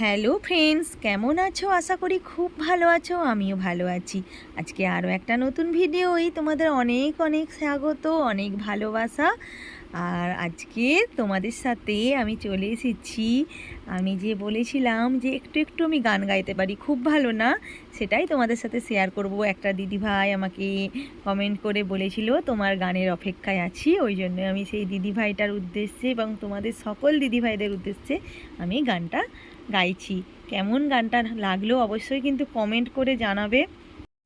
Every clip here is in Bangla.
হ্যালো ফ্রেন্ডস, কেমন আছো? আশা করি খুব ভালো আছো, আমিও ভালো আছি। আজকে আরও একটা নতুন ভিডিও এই তোমাদের অনেক অনেক স্বাগত, অনেক ভালোবাসা। আর আজকে তোমাদের সাথে আমি চলে এসেছি। আমি যে বলেছিলাম যে একটু একটু আমি গান গাইতে পারি, খুব ভালো না? সেটাই তোমাদের সাথে শেয়ার করব। একটা দিদিভাই আমাকে কমেন্ট করে বলেছিল, তোমার গানের অপেক্ষায় আছি। ওই জন্য আমি সেই দিদিভাইটার উদ্দেশ্যে এবং তোমাদের সকল দিদিভাইদের উদ্দেশ্যে আমি গানটা গাইছি। কেমন গানটা লাগল অবশ্যই কিন্তু কমেন্ট করে জানাবে।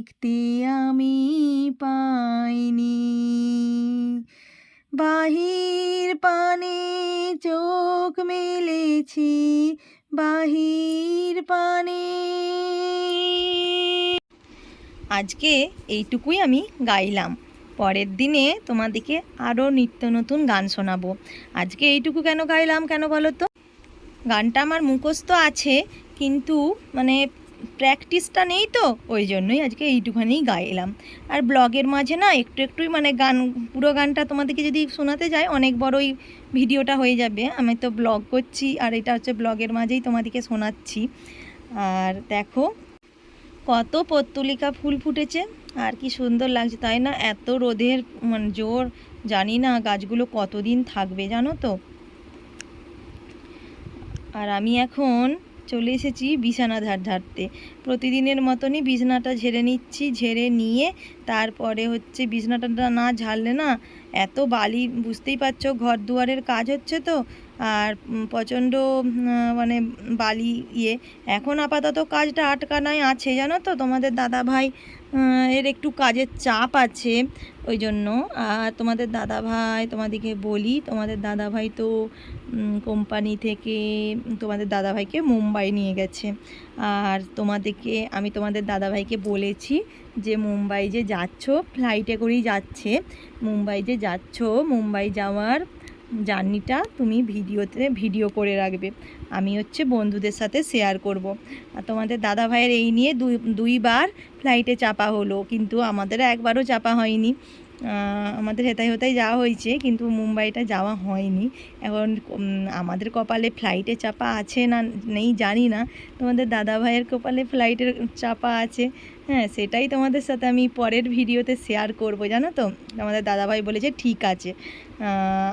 দেখতে আমি পাইনি। বাহির পানে চোখ মেলেছি, বাহির পানে। আজকে এইটুকুই আমি গাইলাম। পরের দিনে তোমাদেরকে আরও নিত্য নতুন গান শোনাবো। আজকে এইটুকু কেন গাইলাম কেন বলো তো? গানটা আমার মুখস্থ আছে, কিন্তু মানে প্র্যাকটিসটা নেই তো, ওই জন্যই আজকে এইটুখানি গাইলাম আর ব্লগের মাঝে না একটু একটুই মানে গান, পুরো গানটা তোমাদেরকে যদি শোনাতে যাই অনেক বড়ই ভিডিওটা হয়ে যাবে। আমি তো ব্লগ করছি, আর এটা হচ্ছে ব্লগের মাঝেই তোমাদেরকে শোনাচ্ছি। আর দেখো, কত পত্তলিকা ফুল ফুটেছে, আর কি সুন্দর লাগছে। তাই না, এত রোদের মানে জোর, জানি না গাছগুলো কতদিন থাকবে, জানো তো? আর আমি এখন চলে এসেছি বিছানা ঝাড় ঝাড়তে প্রতিদিনের মতনই বিছানাটা ঝেড়ে নিচ্ছি, ঝেড়ে নিয়ে তারপরে হচ্ছে বিছানাটা না ঝাড়লে না এত বালি, বুঝতেই পারছ ঘর দুয়ারের কাজ হচ্ছে তো। আর প্রচণ্ড মানে বালি ইয়ে। এখন আপাতত কাজটা আটকানায় আছে, জানো তো? তোমাদের দাদা ভাই এর একটু কাজের চাপ আছে ওই জন্য। আর তোমাদের দাদা ভাই তোমাদেরকে বলি, তোমাদের দাদা ভাই তো কোম্পানি থেকে তোমাদের দাদা ভাইকে মুম্বাই নিয়ে গেছে। আর তোমাদেরকে, আমি তোমাদের দাদা ভাইকে বলেছি যে মুম্বাই যে যাচ্ছ ফ্লাইটে করেই যাচ্ছে। মুম্বাই যে যাচ্ছ, মুম্বাই যাওয়ার জার্নিটা তুমি ভিডিওতে ভিডিও করে রাখবে। আমি হচ্ছে বন্ধুদের সাথে শেয়ার করব। আর তোমাদের দাদা ভাইয়ের এই নিয়ে দুই, দুইবার ফ্লাইটে চাপা হলো, কিন্তু আমাদের একবারও চাপা হয়নি। আমাদের হেতাই হেতাই যাওয়া হয়েছে, কিন্তু মুম্বাইটা যাওয়া হয়নি। এখন আমাদের কপালে ফ্লাইটে চাপা আছে না, নেই জানি না। তোমাদের দাদা ভাইয়ের কপালে ফ্লাইটের চাপা আছে। হ্যাঁ সেটাই তোমাদের সাথে আমি পরের ভিডিওতে শেয়ার করব, জানো তো? আমাদের দাদাভাই বলেছে, ঠিক আছে।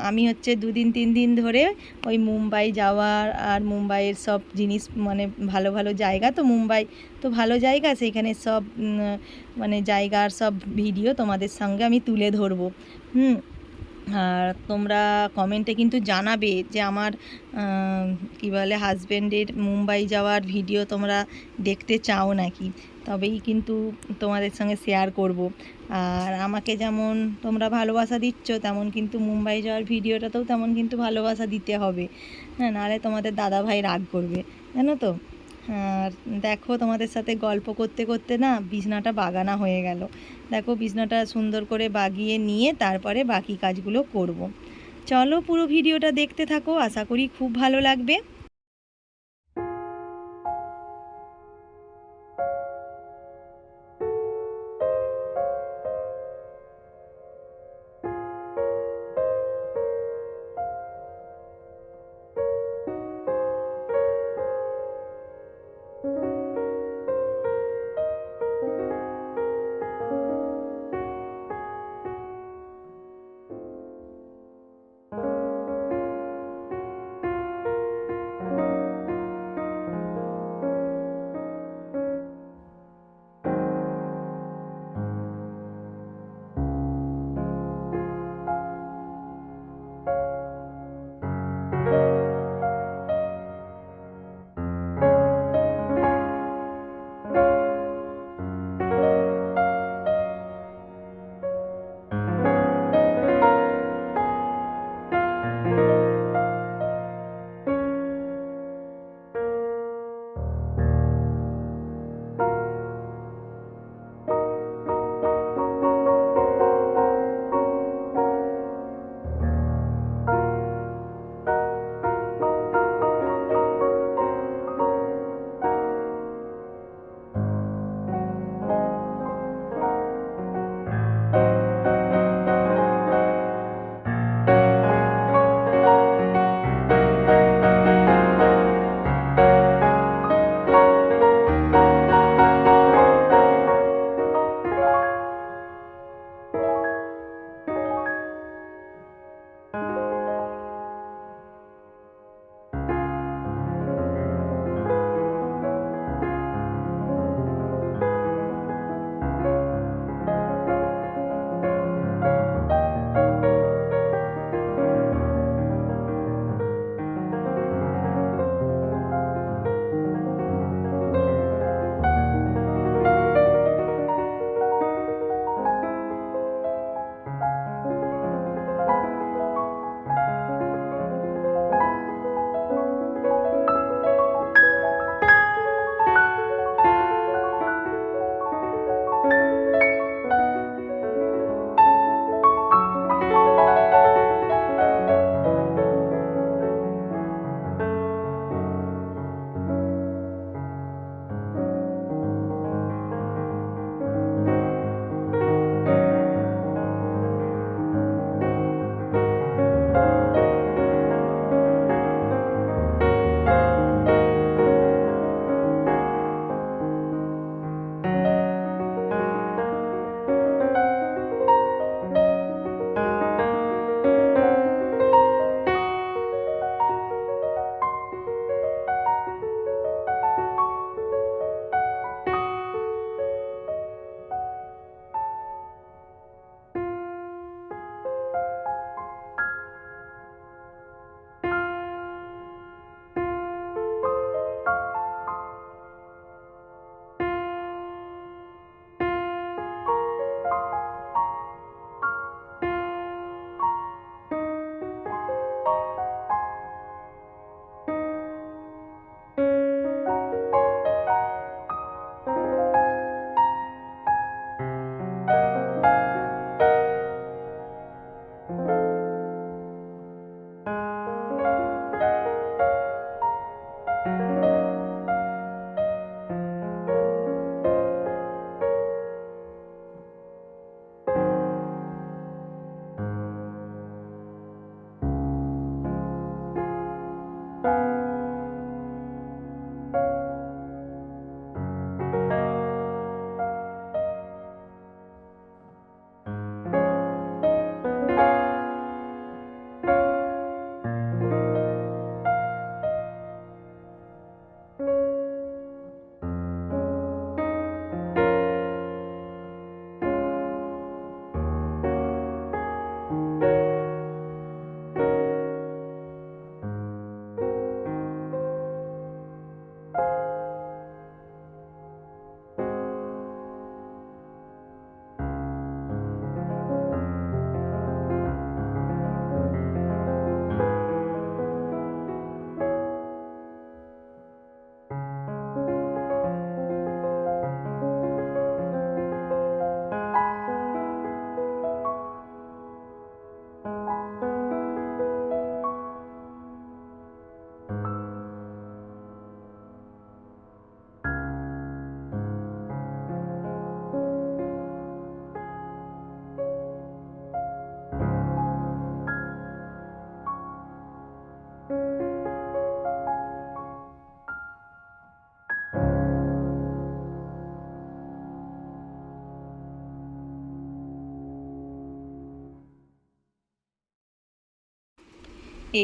আমি হচ্ছে দুদিন, তিন দিন ধরে ওই মুম্বাই যাওয়ার আর মুম্বাইয়ের সব জিনিস মানে ভালো ভালো জায়গা তো মুম্বাই, তো ভালো জায়গা সেইখানে সব মানে জায়গার সব ভিডিও তোমাদের সঙ্গে আমি তুলে ধরবো। হুম, আর তোমরা কমেন্টে কিন্তু জানাবে যে আমার কি বলে হাজব্যান্ডের মুম্বাই যাওয়ার ভিডিও তোমরা দেখতে চাও নাকি? তবেই কিন্তু তোমাদের সঙ্গে শেয়ার করব। আর আমাকে যেমন তোমরা ভালোবাসা দিচ্ছ, তেমন কিন্তু মুম্বাই যাওয়ার ভিডিওটাতেও তেমন কিন্তু ভালোবাসা দিতে হবে। হ্যাঁ নাহলে তোমাদের দাদা ভাই রাগ করবে, জানো তো? আর দেখো তোমাদের সাথে গল্প করতে করতে না বিছনাটা বাগানা হয়ে গেল। দেখো বিছনাটা সুন্দর করে বাগিয়ে নিয়ে তারপরে বাকি কাজগুলো করব। চলো পুরো ভিডিওটা দেখতে থাকো, আশা করি খুব ভালো লাগবে।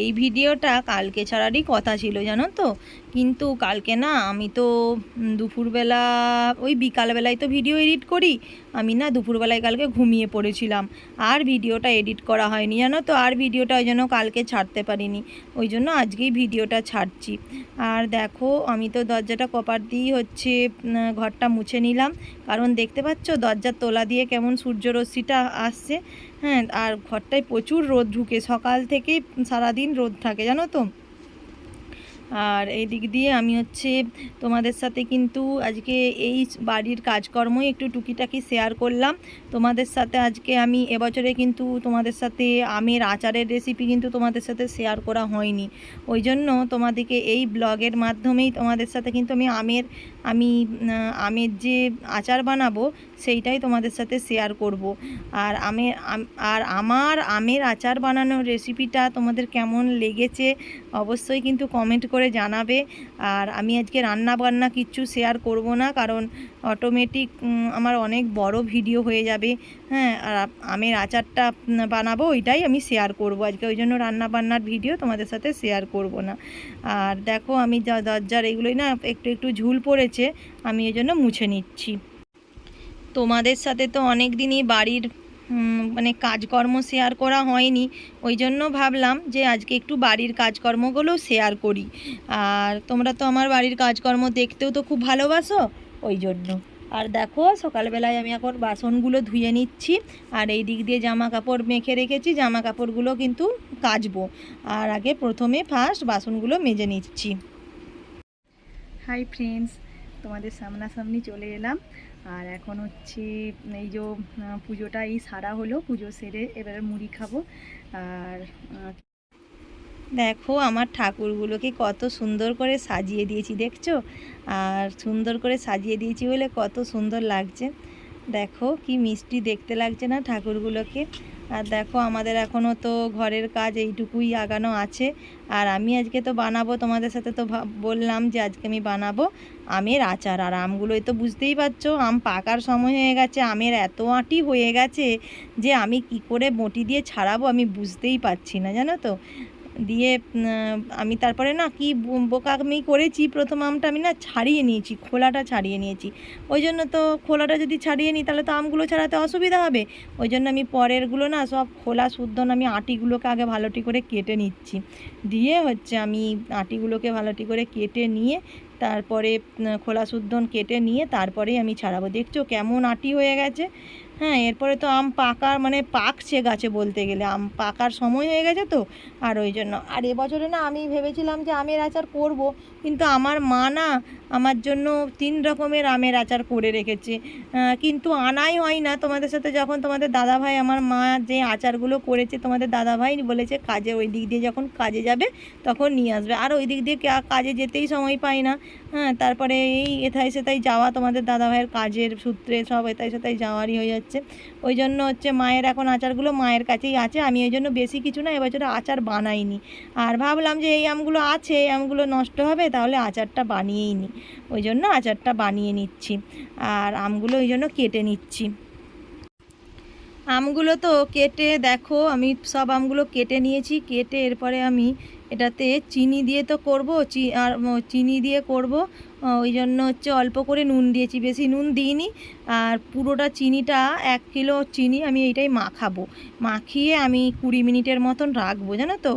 এই ভিডিওটা কালকে ছাড়ারই কথা ছিল, জানো তো? কিন্তু কালকে না আমি তো দুপুরবেলা, ওই বিকালবেলায় তো ভিডিও এডিট করি, আমি না দুপুরবেলায় কালকে ঘুমিয়ে পড়েছিলাম। আর ভিডিওটা এডিট করা হয়নি, জানো তো? আর ভিডিওটা ওই জন্য কালকে ছাড়তে পারিনি, ওই জন্য আজকেই ভিডিওটা ছাড়ছি। আর দেখো, আমি তো দরজাটা কপার দিয়েই হচ্ছে ঘরটা মুছে নিলাম। কারণ দেখতে পাচ্ছ, দরজার তোলা দিয়ে কেমন সূর্যরশ্মিটা আসছে। হ্যাঁ আর ঘরটায় প্রচুর রোদ ঢুকে, সকাল থেকেই সারাদিন রোদ থাকে, জানো তো? আর এই দিক দিয়ে আমি হচ্ছে তোমাদের সাথে কিন্তু আজকে এই বাড়ির কাজকর্মই একটু টুকিটাকি শেয়ার করলাম। তোমাদের সাথে আজকে আমি এবছরে কিন্তু তোমাদের সাথে আমের আচারের রেসিপি কিন্তু তোমাদের সাথে শেয়ার করা হয়নি। ওই জন্য তোমাদেরকে এই ব্লগের মাধ্যমেই তোমাদের সাথে কিন্তু আমি আমের আমি আমের যে আচার বানাবো, সেইটাই তোমাদের সাথে শেয়ার করব। আর আম- আর আমার আমের আচার বানানোর রেসিপিটা তোমাদের কেমন লেগেছে, অবশ্যই কিন্তু কমেন্ট করে জানাবে। আর আমি আজকে রান্না বান্না কিচ্ছু শেয়ার করব না, কারণ অটোমেটিক আমার অনেক বড় ভিডিও হয়ে যাবে। হ্যাঁ আর আমের আচারটা বানাবো, ওইটাই আমি শেয়ার করব। আজকে ওই জন্য রান্না বান্নার ভিডিও তোমাদের সাথে শেয়ার করব না। আর দেখো, আমি যা দরজার এগুলোই না, একটু একটু ঝুল পড়েছে। আমি এই জন্য মুছে নিচ্ছি। তোমাদের সাথে তো অনেক দিনই বাড়ির মানে কাজকর্ম শেয়ার করা হয়নি। ওই জন্য ভাবলাম যে আজকে একটু বাড়ির কাজকর্মগুলো শেয়ার করি। আর তোমরা তো আমার বাড়ির কাজকর্ম দেখতেও তো খুব ভালোবাসো, ওই জন্য। আর দেখো, সকালবেলায় আমি এখন বাসনগুলো ধুয়ে নিচ্ছি। আর এই দিক দিয়ে জামা কাপড় মেখে রেখেছি জামা কাপড়গুলো কিন্তু কাচবো। আর আগে প্রথমে ফার্স্ট বাসনগুলো মেজে নিচ্ছি। হাই ফ্রেন্ডস তোমাদের সামনাসামনি চলে এলাম। আর এখন হচ্ছে এই যে পুজোটা এই সারা হলো, পুজো সেরে এবারে মুড়ি খাব। আর দেখো আমার ঠাকুরগুলোকে কত সুন্দর করে সাজিয়ে দিয়েছি, দেখছ? আর সুন্দর করে সাজিয়ে দিয়েছি বলে কত সুন্দর লাগছে। দেখো কি মিষ্টি দেখতে লাগছে না ঠাকুরগুলোকে। আর দেখো আমাদের এখনও তো ঘরের কাজ এইটুকুই আগানো আছে। আর আমি আজকে তো বানাবো, তোমাদের সাথে তো বললাম যে আজকে আমি বানাবো আমের আচার। আর আমগুলোই তো বুঝতেই পারছ, আম পাকার সময় হয়ে গেছে, আমের এত আঁটি হয়ে গেছে যে আমি কি করে বটি দিয়ে ছাড়াবো আমি বুঝতেই পারছি না, জানো তো? দিয়ে আমি তারপরে না কি বোকা আমি করেছি, প্রথম আমটা আমি না ছাড়িয়ে নিয়েছি, খোলাটা ছাড়িয়ে নিয়েছি। ওই জন্য তো খোলাটা যদি ছাড়িয়ে নিই, তাহলে তো আমগুলো ছাড়াতে অসুবিধা হবে। ওই জন্য আমি পরেরগুলো না সব খোলা শুদ্ধ আমি আটিগুলোকে আগে ভালোটি করে কেটে নিচ্ছি। দিয়ে হচ্ছে আমি আটিগুলোকে ভালোটি করে কেটে নিয়ে, তারপরে খোলা শুদ্ধ কেটে নিয়ে, তারপরেই আমি ছাড়াবো। দেখছ কেমন আটি হয়ে গেছে। হ্যাঁ এরপরে তো আম পাকার মানে পাকছে গাছে বলতে গেলে। আম পাকার সময় হয়ে গেছে তো, আর ওই জন্য। আর এবছরে না, আমি ভেবেছিলাম যে আমের আচার করব, কিন্তু আমার মা না আমার জন্য তিন রকমের আমের আচার করে রেখেছে। কিন্তু আনাই হয় না। তোমাদের সাথে যখন তোমাদের দাদাভাই, আমার মা যে আচারগুলো করেছে, তোমাদের দাদাভাই বলেছে, কাজে ওই দিক দিয়ে যখন কাজে যাবে, তখন নিয়ে আসবে। আর ওই দিক দিয়ে কাজে যেতেই সময় পাই না। হ্যাঁ তারপরে এই এথায় সেথায় যাওয়া তোমাদের দাদাভাইয়ের কাজের সূত্রে, সব এথায় সেথায় যাওয়ারই হয়ে যাচ্ছে। ওই জন্য হচ্ছে মায়ের এখন আচারগুলো মায়ের কাছেই আছে। আমি ওই জন্য বেশি কিছু না, এবছরে আচার বানাইনি। আর ভাবলাম যে এই আমগুলো আছে, এই আমগুলো নষ্ট হবে, তাহলে আচারটা বানিয়েই নিই ওই জন্য আচারটা বানিয়ে নিচ্ছি। আর আমগুলো ওই জন্য কেটে নিচ্ছি। আমগুলো তো কেটে দেখো, আমি সব আমগুলো কেটে নিয়েছি। কেটে এরপরে আমি এটাতে চিনি দিয়ে তো করব, চি, আর চিনি দিয়ে করব। ওই জন্য হচ্ছে অল্প করে নুন দিয়েছি, বেশি নুন দিইনি। আর পুরোটা চিনিটা, এক কিলো চিনি আমি এইটাই মাখাবো। মাখিয়ে আমি কুড়ি মিনিটের মতন রাখব, জানো তো?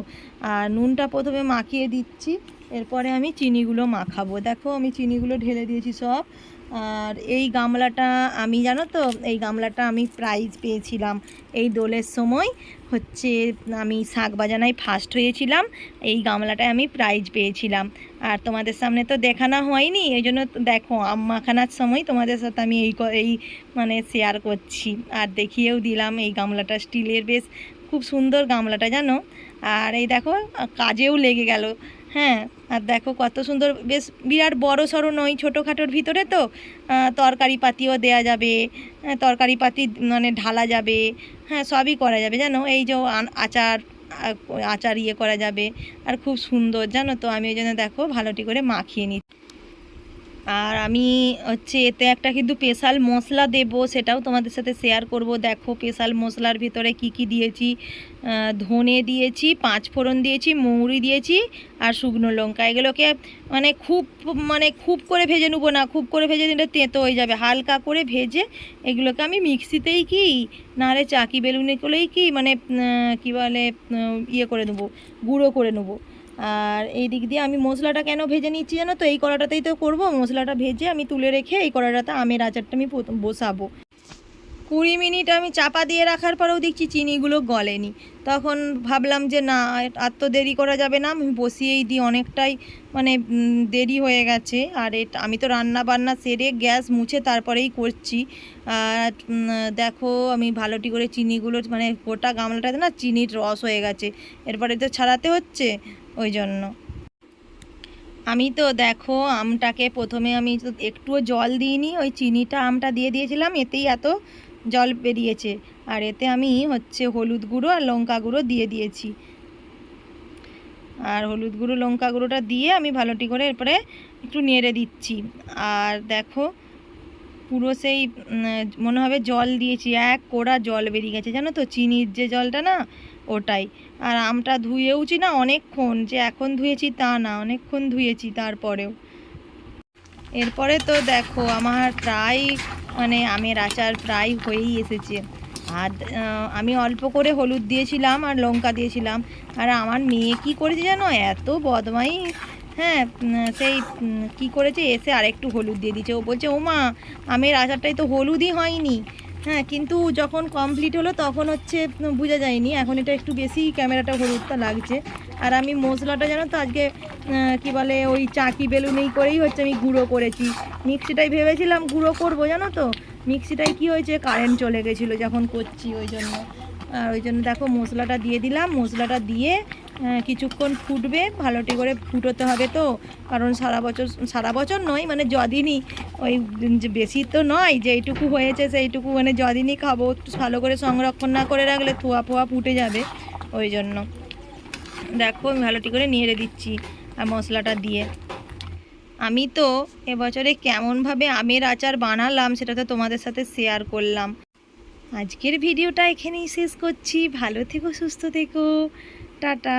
আর নুনটা প্রথমে মাখিয়ে দিচ্ছি। এরপরে আমি চিনিগুলো মাখাবো। দেখো, আমি চিনিগুলো ঢেলে দিয়েছি সব। আর এই গামলাটা আমি, জানো তো, এই গামলাটা আমি প্রাইজ পেয়েছিলাম। এই দোলের সময় হচ্ছে আমি শাক বাজানায় ফার্স্ট হয়েছিলাম। এই গামলাটায় আমি প্রাইজ পেয়েছিলাম। আর তোমাদের সামনে তো দেখানো হয়নি, এই জন্য দেখো, আম মাখানোর সময় তোমাদের সাথে আমি এই এই মানে শেয়ার করছি। আর দেখিয়েও দিলাম, এই গামলাটা স্টিলের বেশ খুব সুন্দর গামলাটা, জানো? আর এই দেখো, কাজেও লেগে গেল। হ্যাঁ আর দেখো কত সুন্দর, বেশ বিরাট বড় সড়ো নয় ছোটোখাটোর ভিতরে তো তরকারি পাতিও দেয়া যাবে তরকারি পাতি মানে ঢালা যাবে হ্যাঁ সবই করা যাবে, জানো? এই যে আচার আচার ইয়ে করা যাবে, আর খুব সুন্দর, জানো তো? আমি ওই জন্য দেখো ভালোটি করে মাখিয়ে নিচ্ছি আর আমি হচ্ছে এতে একটা কিন্তু স্পেশাল মশলা দেব, সেটাও তোমাদের সাথে শেয়ার করব। দেখো স্পেশাল মশলার ভিতরে কি কি দিয়েছি। ধনে দিয়েছি, পাঁচ ফোড়ন দিয়েছি, মৌরি দিয়েছি আর শুকনো লঙ্কা। এগুলোকে মানে খুব মানে খুব করে ভেজে নেব না, খুব করে ভেজে নিলে তেঁতো হয়ে যাবে। হালকা করে ভেজে এগুলোকে আমি মিক্সিতেই কি, নাহলে চাকি বেলুনে করলেই কি মানে কি বলে ইয়ে করে নেব, গুঁড়ো করে নেব। আর এই দিক দিয়ে আমি মশলাটা কেন ভেজে নিচ্ছি জানো তো? এই কড়াটাতেই তো করব। মশলাটা ভেজে আমি তুলে রেখে এই কড়াটাতে আমের আচারটা আমি বসাবো। কুড়ি মিনিট আমি চাপা দিয়ে রাখার পরেও দেখছি চিনিগুলো গলেনি। তখন ভাবলাম যে না, আর তো দেরি করা যাবে না, আমি বসিয়েই দিই অনেকটাই মানে দেরি হয়ে গেছে। আর আমি তো রান্না বান্না সেরে গ্যাস মুছে তারপরেই করছি। আর দেখো, আমি ভালোটি করে চিনিগুলো মানে গোটা গামলাটাতে না চিনির রস হয়ে গেছে। এরপরে তো ছাড়াতে হচ্ছে। ওই জন্য। আমি তো দেখো, আমটাকে প্রথমে আমি একটুও জল দিইনি, ওই চিনিটা আমটা দিয়ে দিয়েছিলাম, এতেই এত জল বেরিয়েছে। আর এতে আমি হচ্ছে হলুদ গুঁড়ো আর লঙ্কা গুঁড়ো দিয়ে দিয়েছি। আর হলুদ গুঁড়ো, লঙ্কা গুঁড়োটা দিয়ে আমি ভালোটি করে এরপরে একটু নেড়ে দিচ্ছি। আর দেখো, পুরো সেই মনে হবে জল দিয়েছি, এক কোড়া জল বেরিয়ে গেছে, জানো তো? চিনির যে জলটা না, ওটাই। আর আমটা ধুয়েওছি না অনেকক্ষণ, যে এখন ধুয়েছি তা না, অনেকক্ষণ ধুয়েছি তারপরেও। এরপরে তো দেখো, আমার প্রায় মানে আমের আচার প্রায় হয়েই এসেছে। আর আমি অল্প করে হলুদ দিয়েছিলাম আর লঙ্কা দিয়েছিলাম। আর আমার মেয়ে কি করেছে জানো? এত বদমাই। হ্যাঁ সেই কি করেছে? এসে আরেকটু হলুদ দিয়ে দিয়েছে। ও বলছে ও মা আমের আচারটাই তো হলুদই হয়নি। হ্যাঁ কিন্তু যখন কমপ্লিট হলো তখন হচ্ছে বোঝা যায়নি। এখন এটা একটু বেশি ক্যামেরাটা হলুদটা লাগছে। আর আমি মশলাটা জানো তো, আজকে কি বলে, ওই চাকি বেলুনেই করেই হচ্ছে আমি গুঁড়ো করেছি। মিক্সিটাই ভেবেছিলাম গুঁড়ো করব, জানো তো? মিক্সিটাই কি হয়েছে কারেন্ট চলে গেছিল যখন করছি, ওই জন্য। আর ওই জন্য দেখো মশলাটা দিয়ে দিলাম। মশলাটা দিয়ে কিছুক্ষণ ফুটবে, ভালোটি করে ফুটোতে হবে তো। কারণ সারা বছর সারা বছর নয় মানে যদিনই ওই বেশি তো নয়, যেইটুকু হয়েছে সেইটুকু মানে যদিনই খাব। ভালো করে সংরক্ষণ না করে রাখলে থোয়া ফোয়া ফুটে যাবে, ওই জন্য। দেখো, আমি ভালোটি করে নেড়ে দিচ্ছি আর মশলাটা দিয়ে। আমি তো এবছরে কেমনভাবে আমের আচার বানালাম, সেটা তো তোমাদের সাথে শেয়ার করলাম। আজকের ভিডিওটা এখানেই শেষ করছি। ভালো থেকো, সুস্থ থেকো। টাটা।